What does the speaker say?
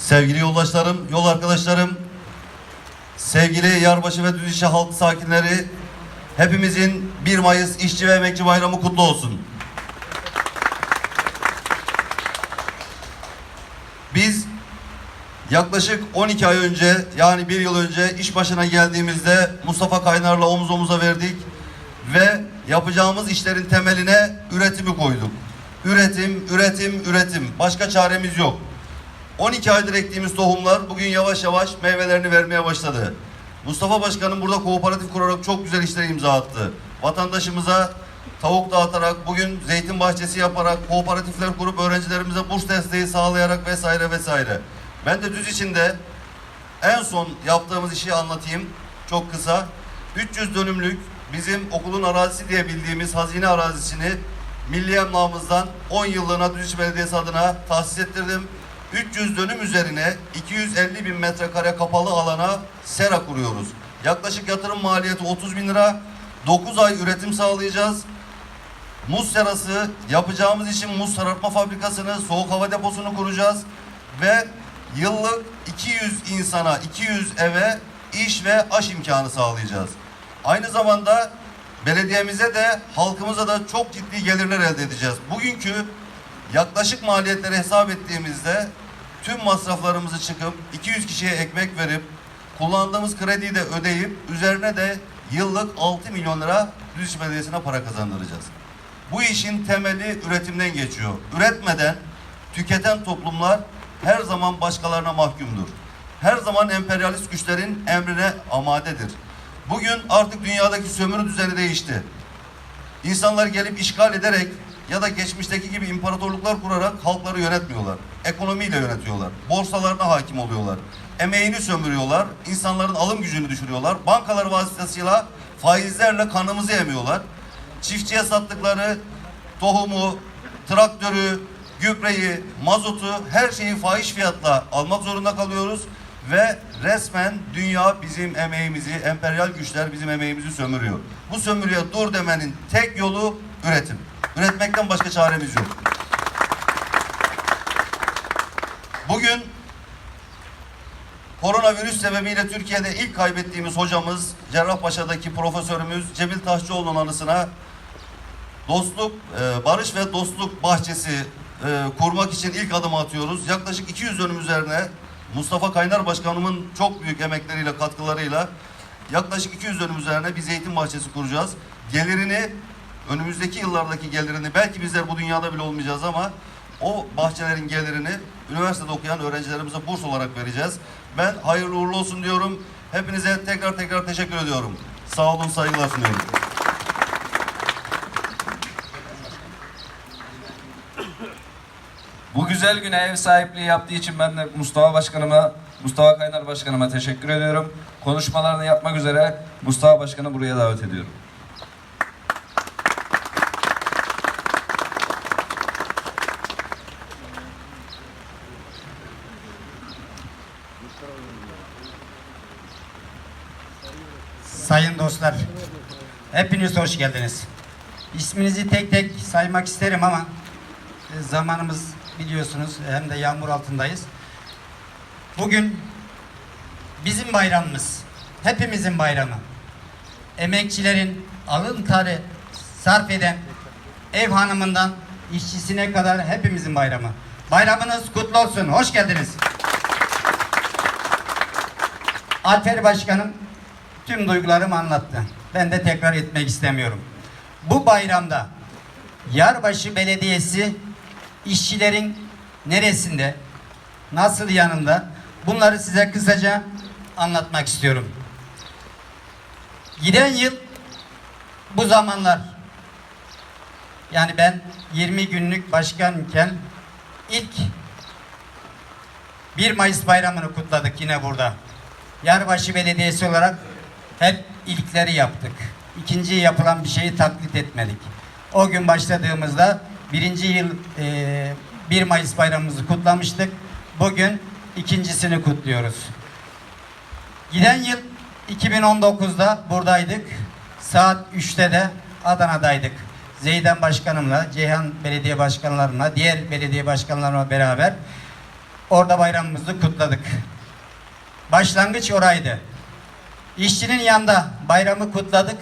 Sevgili yoldaşlarım, yol arkadaşlarım, sevgili Yarbaşı ve Düzişe halk sakinleri, hepimizin 1 Mayıs İşçi ve Emekçi Bayramı kutlu olsun. Biz yaklaşık 12 ay önce yani bir yıl önce iş başına geldiğimizde Mustafa Kaynar'la omuz omuza verdik ve yapacağımız işlerin temeline üretimi koyduk. Üretim, üretim, üretim. Başka çaremiz yok. 12 aydır ektiğimiz tohumlar bugün yavaş yavaş meyvelerini vermeye başladı. Mustafa Başkanım burada kooperatif kurarak çok güzel işler imza attı. Vatandaşımıza tavuk dağıtarak, bugün zeytin bahçesi yaparak, kooperatifler kurup öğrencilerimize burs desteği sağlayarak vesaire vesaire. Ben de düz içinde en son yaptığımız işi anlatayım çok kısa. 300 dönümlük bizim okulun arazisi diye bildiğimiz hazine arazisini milli emlakımızdan 10 yıllığına Düzce Belediyesi adına tahsis ettirdim. 300 dönüm üzerine 250 bin metrekare kapalı alana sera kuruyoruz. Yaklaşık yatırım maliyeti 30 bin lira. 9 ay üretim sağlayacağız. Muz serası yapacağımız için muz sarartma fabrikasını, soğuk hava deposunu kuracağız ve yıllık 200 insana, 200 eve iş ve aş imkanı sağlayacağız. Aynı zamanda belediyemize de halkımıza da çok ciddi gelirler elde edeceğiz. Bugünkü yaklaşık maliyetleri hesap ettiğimizde tüm masraflarımızı çıkıp 200 kişiye ekmek verip kullandığımız krediyi de ödeyip üzerine de yıllık 6 milyon lira Düzce Belediyesi'ne para kazandıracağız. Bu işin temeli üretimden geçiyor. Üretmeden tüketen toplumlar her zaman başkalarına mahkumdur. Her zaman emperyalist güçlerin emrine amadedir. Bugün artık dünyadaki sömürü düzeni değişti. İnsanlar gelip işgal ederek ya da geçmişteki gibi imparatorluklar kurarak halkları yönetmiyorlar. Ekonomiyle yönetiyorlar. Borsalarına hakim oluyorlar. Emeğini sömürüyorlar. insanların alım gücünü düşürüyorlar. Bankalar vasıtasıyla faizlerle kanımızı emiyorlar. Çiftçiye sattıkları tohumu, traktörü, gübreyi, mazotu her şeyi fahiş fiyatla almak zorunda kalıyoruz ve resmen dünya bizim emeğimizi, emperyal güçler bizim emeğimizi sömürüyor. Bu sömürüye dur demenin tek yolu üretim. Üretmekten başka çaremiz yok. Bugün koronavirüs sebebiyle Türkiye'de ilk kaybettiğimiz hocamız Cerrahpaşa'daki profesörümüz Cemil Taşçıoğlu'nun anısına dostluk, e, barış ve dostluk bahçesi e, kurmak için ilk adım atıyoruz. Yaklaşık 200 dönüm üzerine Mustafa Kaynar Başkanımın çok büyük emekleriyle, katkılarıyla yaklaşık 200 dönüm üzerine bir zeytin bahçesi kuracağız. Gelirini, önümüzdeki yıllardaki gelirini, belki bizler bu dünyada bile olmayacağız ama o bahçelerin gelirini üniversitede okuyan öğrencilerimize burs olarak vereceğiz. Ben hayırlı uğurlu olsun diyorum. Hepinize tekrar tekrar teşekkür ediyorum. Sağ olun, saygılar sunuyorum. Bu güzel güne ev sahipliği yaptığı için ben de Mustafa Başkanıma, Mustafa Kaynar Başkanıma teşekkür ediyorum. Konuşmalarını yapmak üzere Mustafa Başkanı buraya davet ediyorum. Sayın dostlar, hepiniz hoş geldiniz. İsminizi tek tek saymak isterim ama e, zamanımız biliyorsunuz hem de yağmur altındayız. Bugün bizim bayramımız, hepimizin bayramı. Emekçilerin alın teri sarf eden ev hanımından işçisine kadar hepimizin bayramı. Bayramınız kutlu olsun, hoş geldiniz. Alper Başkanım tüm duygularımı anlattı. Ben de tekrar etmek istemiyorum. Bu bayramda Yarbaşı Belediyesi işçilerin neresinde, nasıl yanında bunları size kısaca anlatmak istiyorum. Giden yıl bu zamanlar yani ben 20 günlük başkanken ilk 1 Mayıs bayramını kutladık yine burada. Yarbaşı Belediyesi olarak hep ilkleri yaptık. İkinci yapılan bir şeyi taklit etmedik. O gün başladığımızda birinci yıl e, 1 Mayıs bayramımızı kutlamıştık. Bugün ikincisini kutluyoruz. Giden yıl 2019'da buradaydık. Saat 3'te de Adana'daydık. Zeydan Başkanımla, Ceyhan Belediye Başkanlarımla, diğer belediye başkanlarımla beraber orada bayramımızı kutladık. Başlangıç oraydı. İşçinin yanında bayramı kutladık.